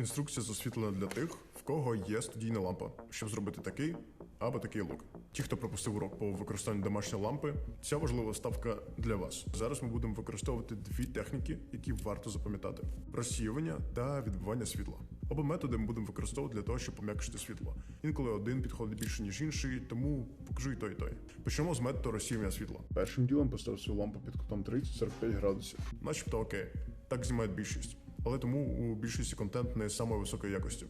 Інструкція засвітлена для тих, в кого є студійна лампа, щоб зробити такий або такий лук. Ті, хто пропустив урок по використанню домашньої лампи, ця важлива ставка для вас. Зараз ми будемо використовувати дві техніки, які варто запам'ятати: розсіювання та відбивання світла. Оба методи ми будемо використовувати для того, щоб пом'якшити світло. Інколи один підходить більше ніж інший, тому покажу і той, і той. Почнемо з методу розсіювання світла. Першим ділом постав свою лампу під кутом 30-45 градусів. Начебто окей, так знімають більшість. Але тому у більшості контент не самої високої якості.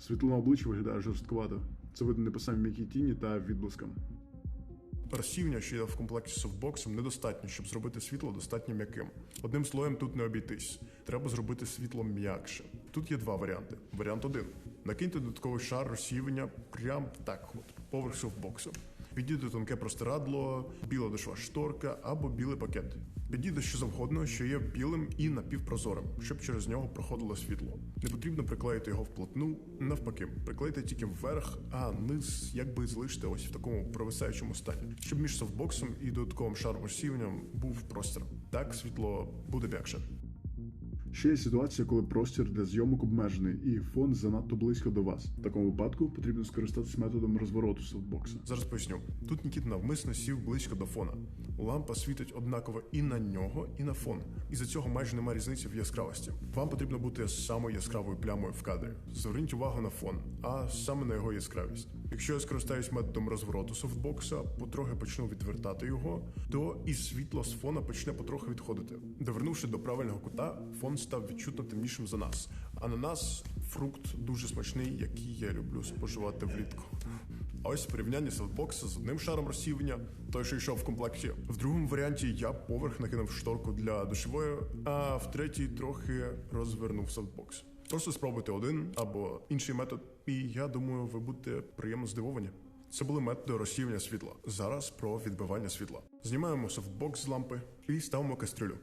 Світло на обличчі виглядає жорстковато. Це видно не по самій м'якій тіні та відблискам. Розсіювання, що є в комплекті з софтбоксом, недостатньо, щоб зробити світло достатньо м'яким. Одним слоєм тут не обійтись. Треба зробити світло м'якше. Тут є два варіанти. Варіант один: накиньте додатковий шар розсіювання прямо так, от поверх софтбоксу. Підійде тонке простирадло, біла душова шторка або білий пакет. Підійде що завгодно, що є білим і напівпрозорим, щоб через нього проходило світло. Не потрібно приклеїти його вплотну, навпаки, приклейте тільки вверх, а низ якби залиште ось в такому провисаючому стані, щоб між софтбоксом і додатковим шаром розсіюванням був простір. Так світло буде м'якше. Ще є ситуація, коли простір для зйомок обмежений і фон занадто близько до вас. В такому випадку потрібно скористатися методом розвороту софтбокса. Зараз поясню. Тут Нікіт навмисно сів близько до фона. Лампа світить однаково і на нього, і на фон. І за цього майже немає різниці в яскравості. Вам потрібно бути самою яскравою плямою в кадрі. Зверніть увагу на фон, а саме на його яскравість. Якщо я скористаюсь методом розвороту софтбокса, потрохи почну відвертати його, то і світло з фона почне потрохи відходити. Довернувши до правильного кута, фон став відчутно темнішим за нас. Ананас фрукт дуже смачний, який я люблю споживати влітку. А ось порівняння софтбокса з одним шаром розсіювання, той, що йшов в комплекті. В другому варіанті я поверх накинув шторку для душової, а в третій трохи розвернув софтбокс. Просто спробуйте один або інший метод, і я думаю, ви будете приємно здивовані. Це були методи розсіювання світла. Зараз про відбивання світла. Знімаємо софтбокс з лампи і ставимо кастрюлю.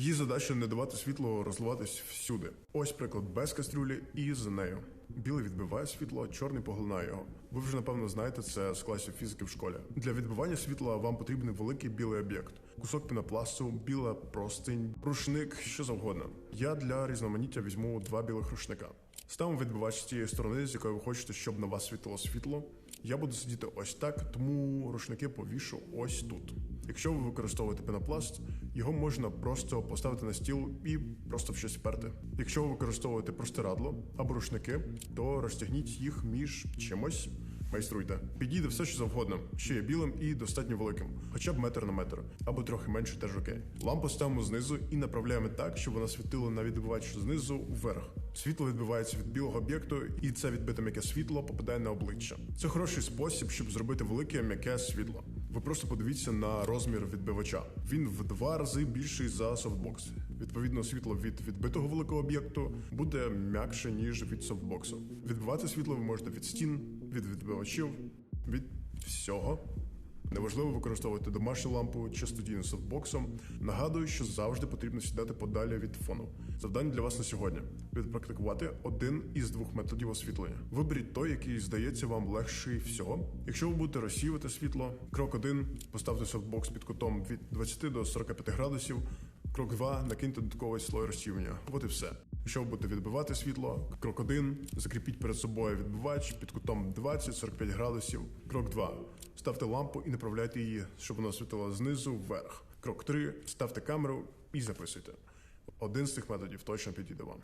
Її задача не давати світло розливатись всюди. Ось приклад без кастрюлі і за нею. Білий відбиває світло, чорний поглинає його. Ви вже напевно знаєте це з класів фізики в школі. Для відбивання світла вам потрібен великий білий об'єкт, кусок пінопласту, біла простинь, рушник, що завгодно. Я для різноманіття візьму два білих рушника. Ставимо відбивач з тієї сторони, з якої ви хочете, щоб на вас світило світло. Я буду сидіти ось так, тому рушники повішу ось тут. Якщо ви використовуєте пенопласт, його можна просто поставити на стіл і просто в щось вперти. Якщо ви використовуєте простирадло або рушники, то розтягніть їх між чимось. Майструйте. Підійде все, що завгодно, що є білим і достатньо великим, хоча б метр на метр, або трохи менше теж окей. Лампу ставимо знизу і направляємо так, щоб вона світила на відбивач знизу вверх. Світло відбивається від білого об'єкту, і це відбите м'яке світло попадає на обличчя. Це хороший спосіб, щоб зробити велике м'яке світло. Ви просто подивіться на розмір відбивача. Він в два рази більший за софтбокс. Відповідно, світло від відбитого великого об'єкту буде м'якше ніж від софтбоксу. Відбивати світло ви можете від стін, від відбивачів, від всього. Неважливо використовувати домашню лампу чи студійну софтбоксом. Нагадую, що завжди потрібно сідати подалі від фону. Завдання для вас на сьогодні відпрактикувати один із двох методів освітлення. Виберіть той, який здається вам легший всього. Якщо ви будете розсіювати світло, крок 1 поставте софтбокс під кутом від 20 до 45 градусів. Крок 2 накиньте додатковий слой розсіювання. От і все. Якщо ви будете відбивати світло, крок 1 закріпіть перед собою відбивач під кутом 20-45 градусів. Крок 2 ставте лампу і направляйте її, щоб вона світила знизу вверх. Крок 3 ставте камеру і записуйте. Один з цих методів точно підійде вам.